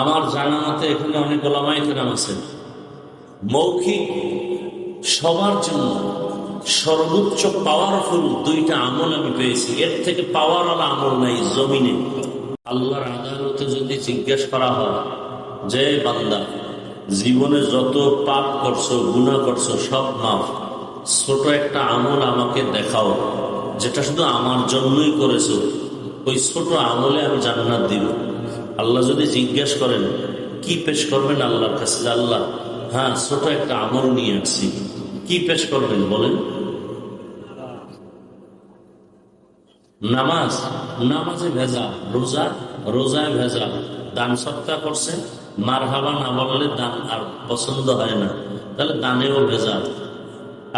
আমার জানা মতে এখানে অনেক ওলামাই কেরাম আছেন। মৌখিক সবার জন্য সর্বোচ্চ পাওয়ারফুল দুইটা আমল আমি পেয়েছি। এর থেকে পাওয়ার আমল নাই, জমিনে। আল্লাহর আদালতে যদি জিজ্ঞেস করা হয়, যে বান্দা, জীবনে যত পাপ করছ গুণা করছ, সব মাফ। ছোট একটা আমল আমাকে দেখাও, যেটা শুধু আমার জন্যই করেছ, ওই ছোট আমলে আমি জান্নাত দিব। আল্লাহ যদি জিজ্ঞেস করেন, কি পেশ করবেন আল্লাহর কাছে? আল্লাহ হ্যাঁ ছোট একটা আমল নিয়ে আসছি। কি পেশ করবেন বলেন? নামাজ, নামাজে ভেজা, রোজা, রোজায় ভেজা, দান সত্তা করছে মার হাবা না বললে দান আর পছন্দ হয় না, তাহলে দানেও ভেজা।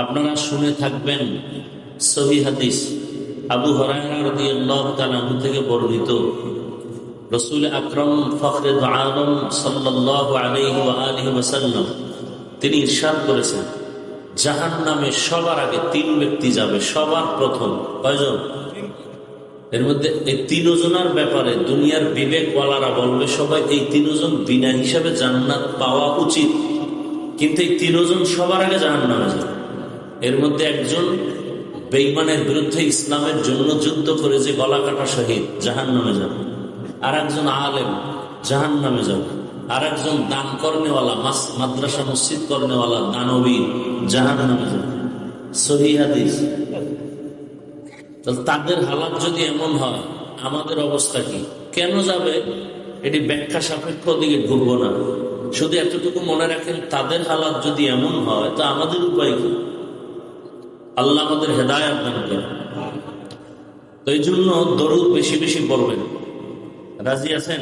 আপনারা শুনে থাকবেন, সহি হাদিস, আবু হরাইন থেকে বর্ণিত। রসুল আকরম ফখরে আলম সাল্লাহ আলহি আলহি ওসাল্লাম তিনি ইরশাদ করেছেন জাহান নামে সবার আগে তিন ব্যক্তি যাবে, সবার প্রথম কয়জন? এর মধ্যে এই তিনজনার ব্যাপারে দুনিয়ার বিবেকওয়ালারা বলবে, সবাই এই তিনজন বিনা হিসাবে জান্নাত পাওয়া উচিত, কিন্তু এই তিনজন সবার আগে জাহান নামে যাবে। এর মধ্যে একজন বেইমানের বিরুদ্ধে ইসলামের জন্য যুদ্ধ করে যে গলা কাটা শহীদ জাহান নামে যাবে। আর একজন আলেম জাহান নামে যাবে। আর একজন দান কর্নেওয়ালা মাদ্রাসা মসজিদ কর্নেওয়ালা দানবীর জাহান নামে যাবে। সহি হাদিস? তাদের হালাত যদি এমন হয়, আমাদের অবস্থা কি? কেন যাবে? এটি ব্যাখ্যা সাপেক্ষ দিকে ঢুকবো না। শুধু এতটুকু মনে রাখেন, তাদের হালাত যদি এমন হয়, তা আমাদের উপায় কি? আল্লাহ আমাদের হেদায়ত দান করে তো এই জন্য দরুদ বেশি বেশি পড়বেন। রাজি আছেন?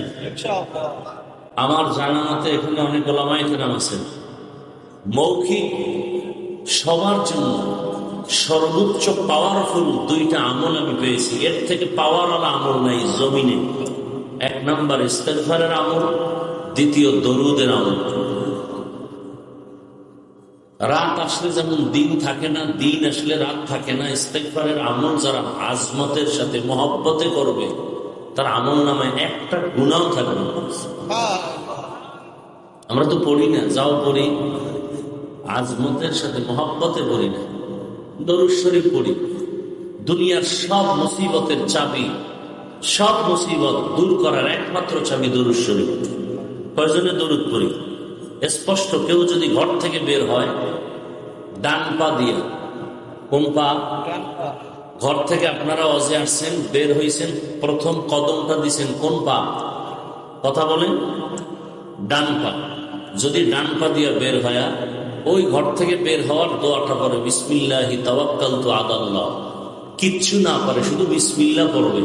আমার জানা মতে এখানে অনেক ওলামাই কেরাম আছেন। মৌখিক সবার জন্য সর্বোচ্চ পাওয়ারফুল দুইটা আমল আমি পেয়েছি। এর থেকে পাওয়ার আমল নাই জমিনে। এক নাম্বার ইস্তেফারের আমল দ্বিতীয় দরুদের আমল। রাত আসলে যেমন দিন থাকে না দিন আসলে রাত থাকে না ইস্তেকফারের আমল যারা আজমতের সাথে মহব্বতে করবে তার আমল নামায় একটা গুণাও থাকবে আমরা তো পড়ি না, যাও পড়ি। আজমতের সাথে মহব্বতে পড়ি না। দরুদ শরীফ পড়ি। দুনিয়ার সব মুসিবতের চাবি, সব মুসিবত দূর করার একমাত্র চাবি দরুদ শরীফ। কয়জনে দরুদ পড়ি? স্পষ্ট, কেউ যদি ঘর থেকে বের হয়, ডান পা দিয়ে, কোন পা? ঘর থেকে আপনারা অজে আসছেন, বের হইছেন, প্রথম কদমটা দিছেন কোন পা কথা বলেন। ডান পা। যদি ডান পা দিয়ে বের হয়া, ওই ঘর থেকে বের হওয়ার দোয়াটা পরে বিসমিল্লাহি তাওয়াক্কাল তো আদাল্লাহ কিচ্ছু না পারে, শুধু বিসমিল্লা পড়বে।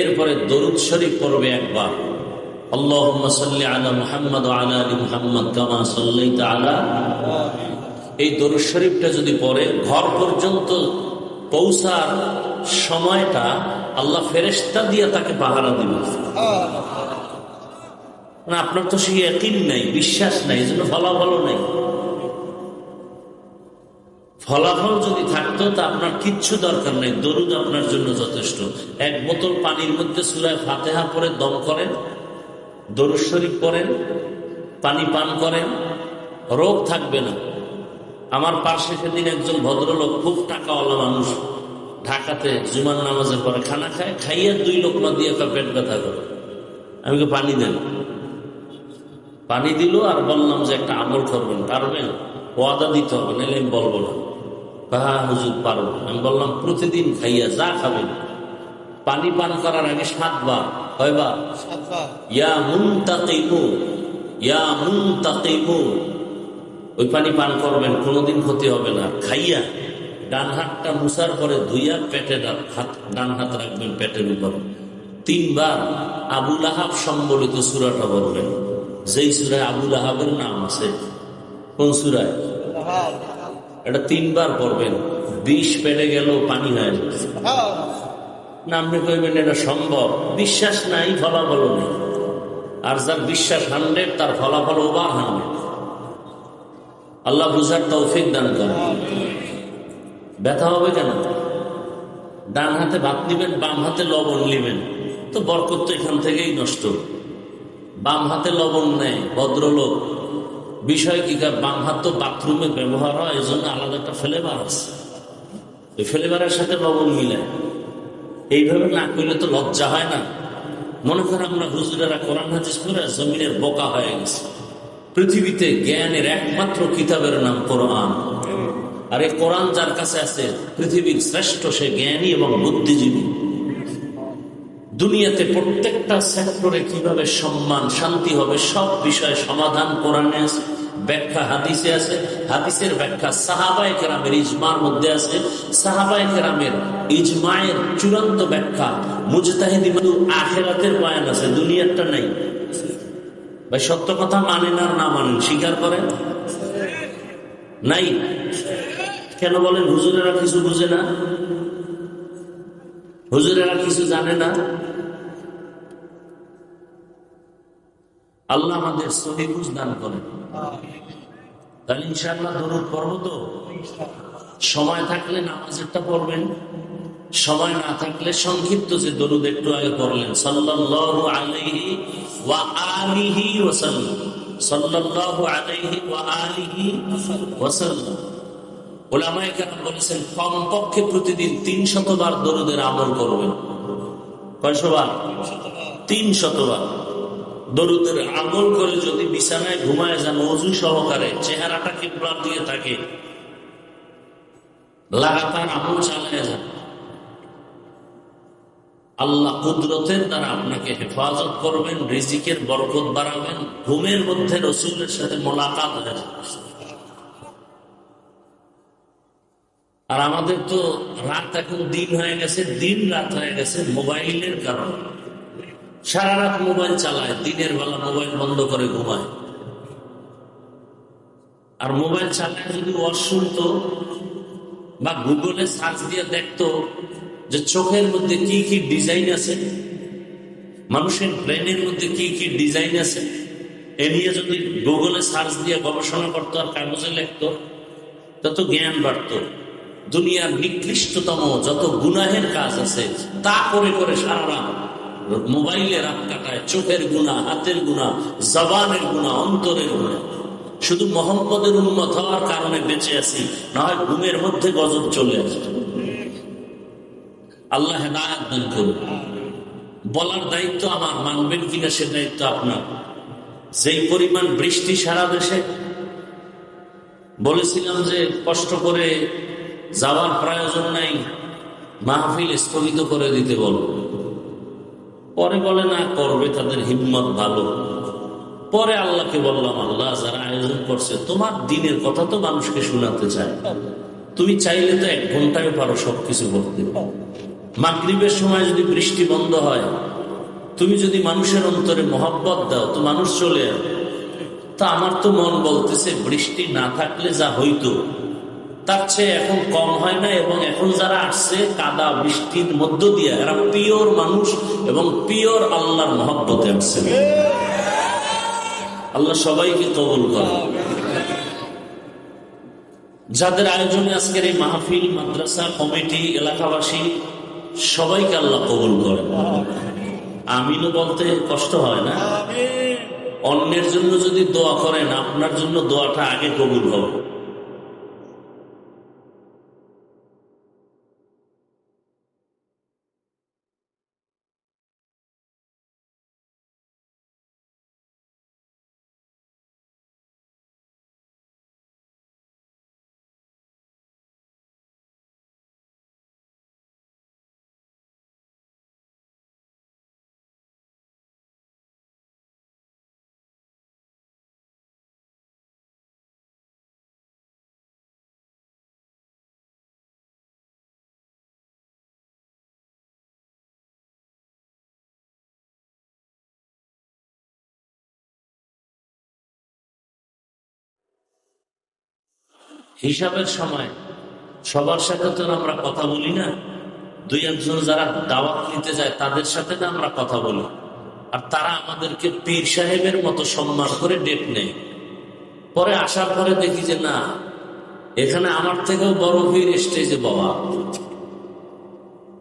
এরপরে দরুদ শরীফ পড়বে একবার। আল্লাহুম্মা সাল্লি আলা মুহাম্মদ আলা আলী মুহাম্মদ কামা সাল্লাইতা আলা এই দরুদ শরীফটা যদি পড়ে, ঘর পর্যন্ত পৌঁছার সময়টা আল্লাহ ফেরেস্তা দিয়ে তাকে পাহারা দিবে আপনার তো সেই একই নাই, বিশ্বাস নাই, এই জন্য ফলাফলও নাই। ফলাফল যদি থাকতো তা আপনার কিচ্ছু দরকার নেই, দরুদ আপনার জন্য যথেষ্ট। এক বোতল পানির মধ্যে সুরায় ফাতেহা পরে দম করেন, দরুদ শরীফ পরেন পানি পান করেন, রোগ থাকবে না। আমার পাশে সেদিন একজন ভদ্রলোক খুব টাকাওয়ালা মানুষ ঢাকাতে জুমান নামাজের পরে খানা খায় খাইয়া দুই লোকমা দিয়ে তার পেট ব্যথা করে। আমি পানি দেন। পানি দিল আর বললাম যে একটা আমল করবেন পারবেন? ওয়াদা দিতে হবে নাহলে আমি বলব না। হ্যাঁ হুজুর পারব। আমি বললাম প্রতিদিন খাইয়া যা খাবেন। পানি পান করার আগে সাতবার। কয়বার? ইয়া মুন তাকিমু ইয়া মুন তাকিমু ওই পানি পান করবেন, কোনোদিন ক্ষতি হবে না। খাইয়া ডান হাতটা মুসার পরে ধুইয়া পেটে হাত, ডান হাত রাখবেন পেটের উপর। তিনবার আবুল আহাব সম্বলিত সুরাটা বলবেন। যেই সুরায় আবুল আহাবের নাম আছে, কোন সুরায়? এটা তিনবার পড়বেন। বিষ পেটে গেল পানি হয় না। আপনি কইবেন, এটা সম্ভব। বিশ্বাস নাই ফলাফল নেই। আর যার বিশ্বাস হান্ড্রেড তার ফলাফল ওভার হান্ড্রেড আল্লাহ বুঝার তৌফিক দান করেন। ব্যথা হবে কেন? ডান হাতে ভাত নিবেন, বাম হাতে লবণ নিবেন। তো বরকত তো এখান থেকেই নষ্ট। বাম হাতে লবণ নেয় ভদ্রলোক। বিষয় কি বাম হাত তো বাথরুমে ব্যবহার হয় এই জন্য আলাদা একটা ফ্লেভার আছে। ওই ফ্লেভারের সাথে লবণ মিলায় এইভাবে না করলে তো লজ্জা হয় না। মনে করেন আমরা হুজুরেরা কোরআন হাদিস করে জমিনের বোকা হয়ে গেছে। পৃথিবীতে জ্ঞানের একমাত্র কিতাবের নাম কোরআন। আর এই কোরআন যার কাছে আছে, পৃথিবীর শ্রেষ্ঠ সে জ্ঞানী এবং বুদ্ধিজীবী। দুনিয়াতে প্রত্যেকটা সেক্টরে কীভাবে সম্মান, শান্তি হবে, সব বিষয়ে সমাধান কোরআনে আছে, ব্যাখ্যা হাদিসে আছে, হাদিসের ব্যাখ্যা সাহাবায় কেরামের ইজমার মধ্যে আছে, সাহাবায় কেরামের ইজমায়ের চূড়ান্ত ব্যাখ্যা মুজতাহিদি আখেরাতের বয়ান আছে, দুনিয়ারটা নাই। ভাই, সত্য কথা মানেন আর না মানেন স্বীকার করেন? নাই? কেন বলেন, হুজুরেরা কিছু বুঝে না? হুজুরেরা কিছু জানে না? আল্লাহ আমাদের সহি বুঝ দান করেন। তাহলে ইনশাআল্লাহ দরুদ পড়ব তো? সময় থাকলে নামাজেরটা পড়বেন। সময় না থাকলে সংক্ষিপ্ত যে দরুদ একটু আগে পড়লেন। সাল্লাল্লাহু আলাইহি বলেছেন, কমপক্ষে প্রতিদিন তিন শতবার দরুদের আমল করবেন। কয়শবার দরুদের আমল করে যদি বিছানায় ঘুমায় যান, অজু সহকারে চেহারাটা কিবলার দিয়ে থাকে লাগাতার আমল চালিয়ে যান। আল্লাহ কুদরতের দ্বারা আপনাকে হেফাজত করবেন, রিজিকের বরকত বাড়াবেন, ঘুমের মধ্যে রসুলের সাথে মোলাকাত হয়ে আর আমাদের তো রাত এখন দিন হয়ে গেছে, দিন রাত হয়ে গেছে মোবাইলের কারণে। সারা রাত মোবাইল চালায়, দিনের বেলা মোবাইল বন্ধ করে ঘুমায়। আর মোবাইল চালায় যদি ওয়াজ শুনতো বা গুগলে সার্চ দিয়ে দেখতো যে চোখের মধ্যে কি কি ডিজাইন আছে? মানুষের ব্রেনের মধ্যে কি কি ডিজাইন আছে? এ নিয়ে যদি গুগলে সার্চ দিয়ে গবেষণা করতো আর কাগজে লিখতো, তত জ্ঞান বাড়তো। দুনিয়ার নিকৃষ্টতম যত গুনাহের কাজ আছে, তা করে করে সারা রাত মোবাইলে রাত কাটায়, চোখের গুণা হাতের গুণা জবানের গুণা অন্তরের গুণা শুধু মোহাম্মদের উন্মত হওয়ার কারণে বেঁচে আছি না হয় ঘুমের মধ্যে গজব চলে আসবে আল্লাহ হেদায়ত দান করুন। বলার দায়িত্ব আমার মানবেন কিনা সে দায়িত্ব আপনার। যেই পরিমাণ বৃষ্টি সারা দেশে, বলেছিলাম যে কষ্ট করে যাওয়ার প্রয়োজন নাই, মাহফিল স্থগিত করে দিতে বল। পরে বলে, না, করবে তাদের হিম্মত ভালো। পরে আল্লাহকে বললাম, আল্লাহ যারা আয়োজন করছে, তোমার দিনের কথা তো মানুষকে শোনাতে চায়। তুমি চাইলে তো এক ঘন্টায় পারো সবকিছু করতে। মাগরীবের সময় যদি বৃষ্টি বন্ধ হয়, তুমি যদি মানুষের অন্তরে মহব্বত দাও, তো মানুষ চলে তা আমার তো মন বলতেছে, বৃষ্টি না থাকলে যা হইতো, তার চেয়ে এখন কম হয় না, এবং এখন যারা আসছে, কাদা বৃষ্টির মধ্য দিয়ে, এরা পিওর মানুষ এবং পিওর আল্লাহর মহব্বতে আসছে। আল্লাহ সবাইকে কবল করে যাদের আয়োজনে আজকের এই মাহফিল, মাদ্রাসা, কমিটি, এলাকাবাসী সবাইকে আল্লাহ কবুল করে আমিনও বলতে কষ্ট হয় না। অন্যের জন্য যদি দোয়া করেন আপনার জন্য দোয়াটা আগে কবুল হবে। হিসাবের সময় সবার সাথে তো আমরা কথা বলি না। দুই, একজন যারা দাওয়াত নিতে যায়, তাদের সাথে না আমরা কথা বলি। আর তারা আমাদেরকে পীর সাহেবের মতো সম্মান করে ডেট নেয়। পরে আসার পরে দেখি যে না, এখানে আমার থেকেও বড় পীর স্টেজে বাবা।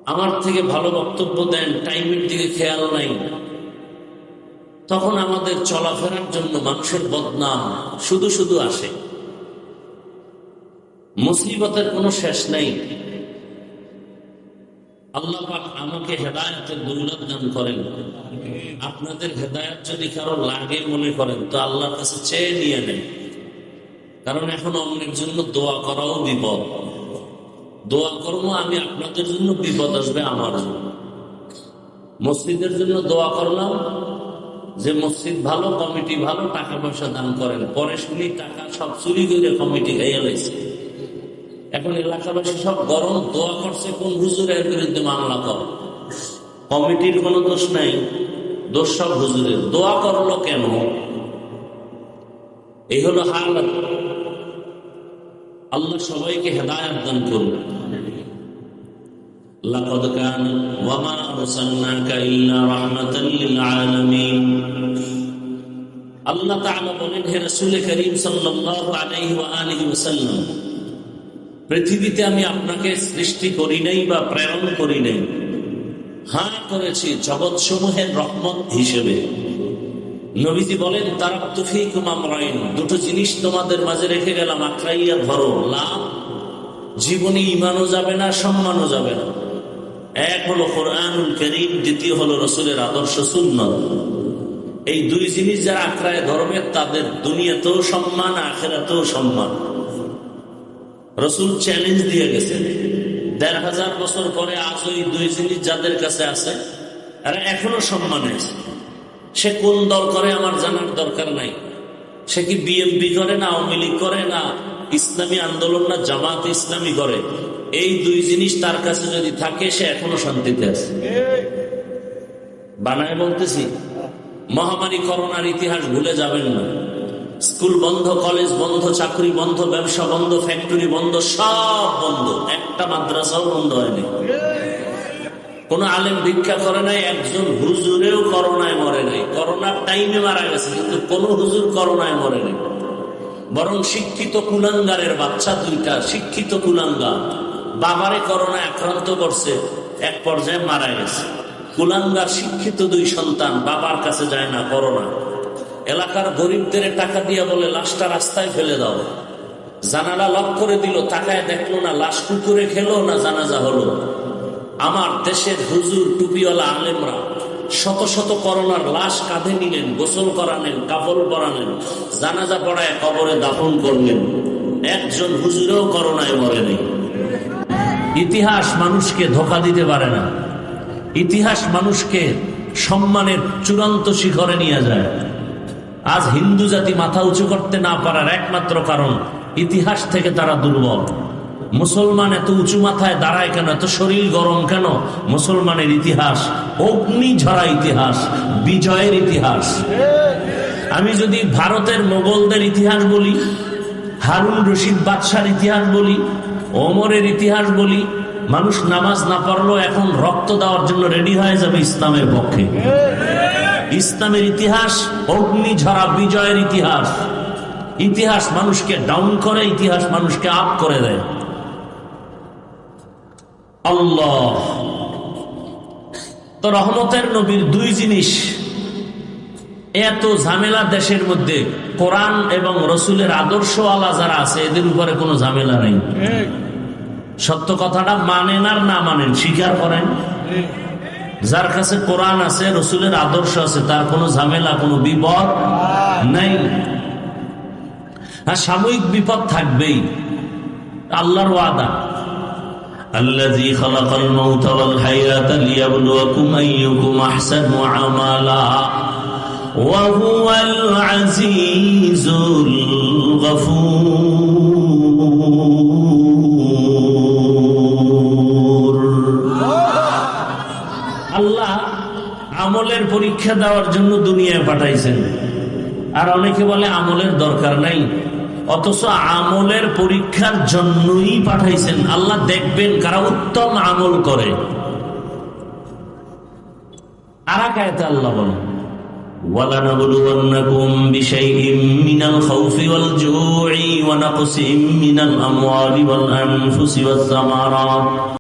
আমার থেকে ভালো বক্তব্য দেন, টাইমের দিকে খেয়াল নাই। তখন আমাদের চলাফেরার জন্য মানুষের বদনাম শুধু শুধু আসে। মুসিবতের কোনো শেষ নেই। আল্লাহ পাক আমাকে হেদায়তের দৌলত দান করেন। আপনাদের হেদায়ত যদি কারও লাগে মনে করেন, তো আল্লাহর কাছে চেয়ে নিয়ে নেন। কারণ এখন অন্যের জন্য দোয়া করাও বিপদ। দোয়া করব আমি আপনাদের জন্য, বিপদ আসবে আমার মসজিদের জন্য দোয়া করলাম, যে মসজিদ ভালো, কমিটি ভালো, টাকা পয়সা দান করেন। পরে শুনি টাকা সব চুরি করে কমিটি খাইয়া লাইছে। এখন এলাকাবাসী সব গরম দোয়া করছে কোন হুজুরের বিরুদ্ধে মামলা কর কমিটির কোনো দোষ নাই দোষ সব হুজুরের দোয়া করলো কেন এই হলো হাল আল্লাহ সবাইকে হেদায়াত দান করুন لقد كان وما أرسلناك إلا رحمة للعالمين আল্লাহ তাআলা বলেন হে রাসূল করিম সাল্লাল্লাহু আলাইহি ওয়া আলিহি ওয়াসাল্লাম পৃথিবীতে আমি আপনাকে সৃষ্টি করি নাই বা প্রেরণ করি নাই। হা করেছি জগৎ সমূহের রহমত হিসেবে। নবীজি বলেন তারা তুফিকুম আমরাইন, দুটো জিনিস তোমাদের মাঝে রেখে গেলাম আখরাইয়া ধরো। লাভ? জীবনে ইমানও যাবে না, সম্মানও যাবে না। এক হলো কোরআনুল করিম, দ্বিতীয় হলো রসুলের আদর্শ সুন্নত। এই দুই জিনিস যারা আক্রায় ধরবে, তাদের দুনিয়াতেও সম্মান, আখেরাতেও সম্মান। রসুল চ্যালেঞ্জ দিয়ে গেছেন দেড় হাজার বছর পরে আজ ওই দুই জিনিস যাদের কাছে আছে, এরা এখনও সম্মানে আছে। সে কোন দল করে আমার জানার দরকার নাই। সে কি বিএমপি করে না, আওয়ামী লীগ করে না, ইসলামী আন্দোলন না, জামাত ইসলামী করে? এই দুই জিনিস তার কাছে যদি থাকে, সে এখনও শান্তিতে আছে। বানায় বলতেছি, মহামারী করোনার ইতিহাস ভুলে যাবেন না। স্কুল বন্ধ, কলেজ বন্ধ, চাকরি বন্ধ, ব্যবসা বন্ধ, ফ্যাক্টরি বন্ধ, সব বন্ধ। একটা মাদ্রাসাও বন্ধ হয়নি। কোন আলেম ভিক্ষা করে নাই, একজন হুজুরেও করোনায় মরে নাই। করোনার টাইমে মারা গেছে, কিন্তু কোন হুজুর করোনায় মরে নাই। বরং শিক্ষিত কুলাঙ্গারের বাচ্চা দুইটা, শিক্ষিত কুলাঙ্গার বাবারে করোনায় আক্রান্ত করছে, এক পর্যায়ে মারা গেছে। কুলাঙ্গার শিক্ষিত দুই সন্তান, বাবার কাছে যায় না, করোনা। এলাকার গরিবদের টাকা দিয়ে বলে লাশটা রাস্তায় ফেলে দাও। জানালা লক করে দিল, তাকায় দেখল না, লাশ কুকুরে খেলো না জানাজা হলো। আমার দেশের হুজুর টুপিওয়ালা আলেমরা শত শত করোনার লাশ কাঁধে নিলেন, গোসল করালেন, কাপড় পরালেন, জানাজা পড়ায় কবরে দাফন করলেন। একজন হুজুরেও করোনায় মরেনি ইতিহাস মানুষকে ধোকা দিতে পারে না। ইতিহাস মানুষকে সম্মানের চূড়ান্ত শিখরে নিয়ে যায়। আজ হিন্দু জাতি মাথা উঁচু করতে না পারার একমাত্র কারণ, ইতিহাস থেকে তারা দুর্বল। মুসলমান এত উঁচু মাথায় দাঁড়ায় কেন? এত শরীর গরম কেন? মুসলমানের ইতিহাস, অগ্নি ঝরা ইতিহাস, বিজয়ের ইতিহাস। আমি যদি ভারতের মোগলদের ইতিহাস বলি, হারুন রশিদ বাদশার ইতিহাস বলি, ওমরের ইতিহাস বলি, মানুষ নামাজ না পড়লেও এখন রক্ত দেওয়ার জন্য রেডি হয়ে যাবে ইসলামের পক্ষে। ইসলামের ইতিহাস অগ্নি ঝরা বিজয়ের ইতিহাস। ইতিহাস মানুষকে ডাউন করে ইতিহাস মানুষকে আপ করে দেয়। আল্লাহ। তো রহমতের নবীর দুই জিনিস। এত ঝামেলা দেশের মধ্যে কোরআন এবং রসুলের আদর্শ আলা যারা আছে এদের উপরে কোনো ঝামেলা নেই। সত্য কথাটা মানেন আর না মানেন স্বীকার করেন। যার কাছে কোরআন আছে রসুলের আদর্শ আছে তার কোনো ঝামেলা কোনো বিপদ নাই আর সাময়িক বিপদ থাকবেই আল্লাহর ওয়াদা الذي خلق الموت والحياة ليبلوكم أيكم أحسن عملا وهو العزيز الغفور আল্লাহ আমলের পরীক্ষা দেওয়ার জন্য দুনিয়ায় পাঠাইছেন আর অনেকে বলে আমলের দরকার নাই অথচ আমলের পরীক্ষার জন্যই পাঠাইছেন আল্লাহ দেখবেন কারা উত্তম আমল করে আর কায়তে আল্লাহ বলেন ولنبلونكم بشيء من الخوف والجوع ونقص من الأموال والأنفس والثمرات